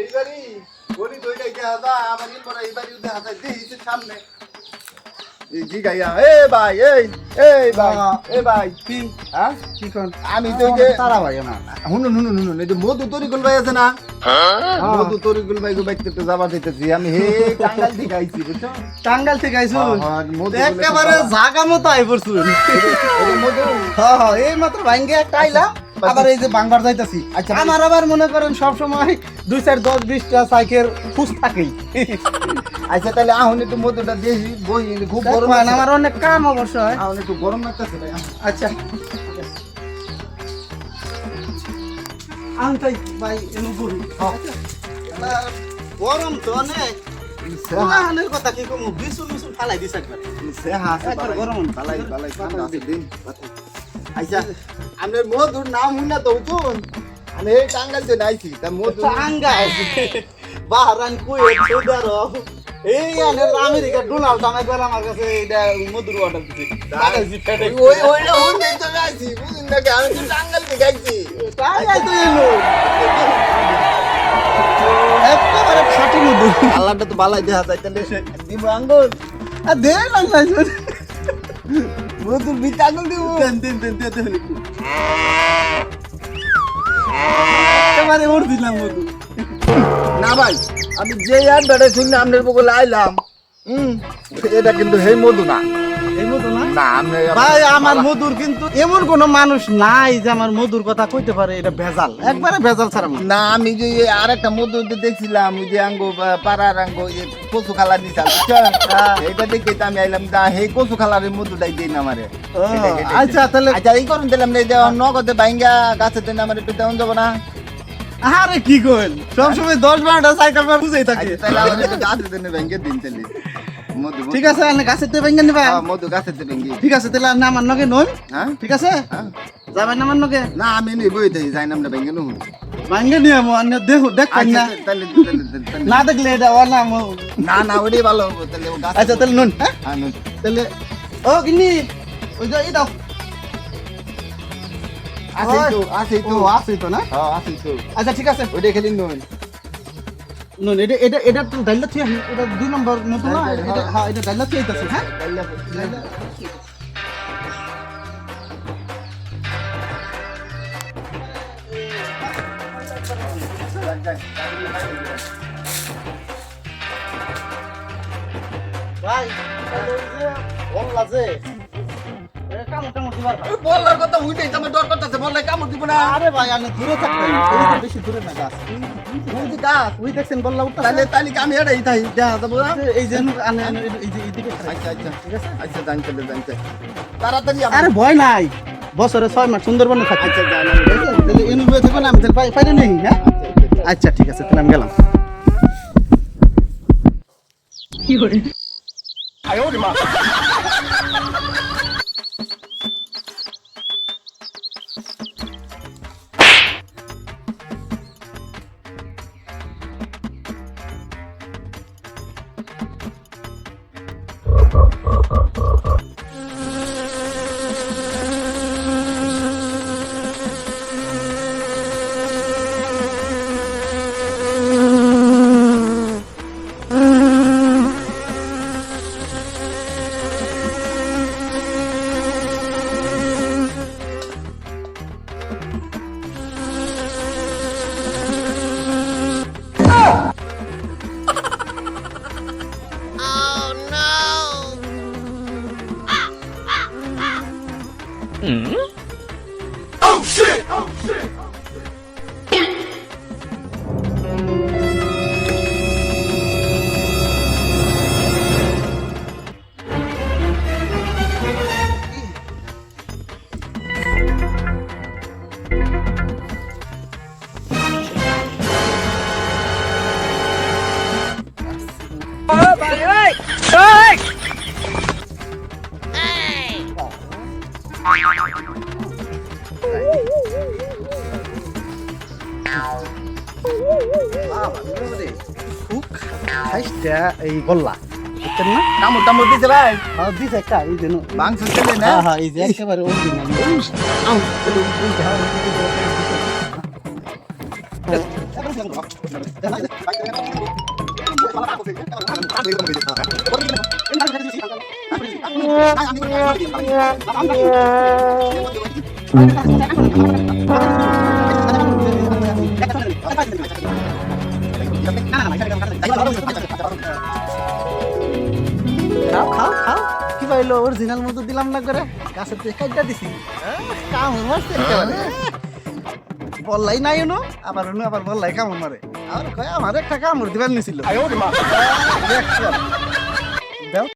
এইবারই গণিত ওইটাই দেখা যায় আমার ইনপরা এইবারই দেখা যায় দিয়েছে সামনে। এই গাইয়া এ ভাই এই এই ভাই এ ভাই। কি? হ্যাঁ? কি কোন? আমি তো যে তারা ভাই আমার। শুনুন শুনুন শুনুন এই যে মধু তরিকুল ভাই আছে না? মধু তরিকুল ভাই গো বাইতে তো দিতেছি আমি হে টাঙ্গাল থেকে আইছি বুঝছ? টাঙ্গাল থেকে আইছো? মধু বলে একেবারে জাগা মতো আই পড়ছুন মধু। হ্যাঁ হ্যাঁ এই মাত্র ভাঙ্গে একটা আইলাম আবার এই যে বাংবার যাইতাছি আচ্ছা। আমার আবার মনে করেন সব সময় দুই চার দশ বিশটা সাইকেল খুশ থাকেই। আচ্ছা তাহলে আহুন একটু মধুটা দেখি বই খুব গরম আমার অনেক কাম অবশ্য। হয় আহুন একটু গরম লাগতেছে আচ্ছা। আনতাই ভাই এনু বলি গরম তো অনেক। কথা কি কমু? বিশুন ফালাই দিছ একবার। বালাই। গরম। ঠান্ডা আছে দিন। আচ্ছা আপনার মধুর নাম হুন না তো শুন আমি এই টাঙ্গাল থেকে আইছি তা মধু টাঙ্গাই বাহারান কুয়েত সৌদি আরব এই আনের আমেরিকা ডোনাল্ড ট্রাম্প একবার আমার কাছে এটা মধুর অর্ডার দিছে। বাগাইছি ফেটে ওই ওইটা হুন নেই তো বুঝুন নাকি? আমি তো টাঙ্গাল টাঙ্গাই তো এলো। একেবারে খাঁটি মধু। আল্লাহটা তো বালাই দেখা যায় তাহলে দিব আঙ্গুল। আর দে বিট আঙ্গুল দিব দেন দেন দেন দেন দেন একটু। একেবারে ওর দিলাম মধু না ভাই আমি যে অ্যাডভার্টাইজ শুনলে আপনার বগলে আইলাম হুম এটা কিন্তু হেই মধু না। না? ভাই আমার মধুর কিন্তু এমন কোন মানুষ নাই যে আমার মধুর কথা কইতে পারে এটা ভেজাল। একবারে ভেজাল ছাড়া না আমি যে আর একটা মধু যে দেখছিলাম ওই যে আঙ্গো পাড়ার আঙ্গো কচু খালা এটা দেখে আমি আইলাম দা হে কচু খালার মধুটাই দিন আমারে। আচ্ছা তাহলে আচ্ছা এই করুন দিলাম রে নগদে বাইঙ্গা গাছে দেন আমার একটু দেওয়া যাব না? আরে কি কইল? সব সময় দশ বারোটা সাইকেল বুঝেই থাকে। আচ্ছা তাহলে গাছে দেন দিন তাহলে। মধু ঠিক আছে আপনি গাছের তে ভেঙে নিবা। হ্যাঁ, মধু গাছে দেন বাইঙ্গি ঠিক আছে তাহলে আপনি আমার নগে নন হ্যাঁ? ঠিক আছে? হ্যাঁ। যাবেন আমার নগে? না আমি নেই বই দেই যাই নামটা বাইঙ্গা নুন ভাঙ্গে নিয়ে আমো আপনি দেখো দেখ পাই আচ্ছা না। না দেখলে এটা ও। না। না না ওটাই ভালো হবে তাহলে আচ্ছা তাহলে নুন হ্যাঁ? নুন। তাহলে ও কিনি ওই যে এই দাও। আছে তো ও তো। আছে তো না? হ্যাঁ আছে তো। আচ্ছা ঠিক আছে। ওইটাই খেলি নুন। এটা এটা এটা ডাইলা থিয়া এটা দুই নম্বর মতো না হ্যাঁ, এটা হ্যাঁ এটা ডাইলা থিয়া হ্যাঁ ভাই ওই যে বলার কথা উইটাই তো আমার ডর করতেছে বললে কামড় দিব না। আরে ভাই আমি দূরে থাকতেন এই তো বেশি দূরে না গাছ বুঝছি গাছ ওই দেখছেন বললা উঠতা তাহলে তাহলে কি আমি এটাই তাই দেখা যাব না? এই যে আনে আনে এই যে এইদিকে আচ্ছা আচ্ছা। ঠিক আছে? আচ্ছা জানতে জানতে তাড়াতাড়ি আবার- আরে ভয় নাই। বছরে ছয় মাস সুন্দরবনে থাকি। আচ্ছা জান ঠিক আছে? তাহলে আমি নেই হ্যাঁ? আচ্ছা ঠিক আছে তাহলে আমি গেলাম। Oh shit! Ơi, bà! খাইটা এই গল্লা বুঝছেন না কামড় টামড় দিছে ভাই হ্যাঁ দিছে একটা এই যে খাও খাও খাও। কি পাইলো অরিজিনাল মতো দিলাম না করে? গাছের থেকে কাইটা দিছি। কাম মারছে বললাই নাই উনো আবার আবার বললাই কামড় মারে আর কয় আমার একটা কামড় দিবার নিছিল।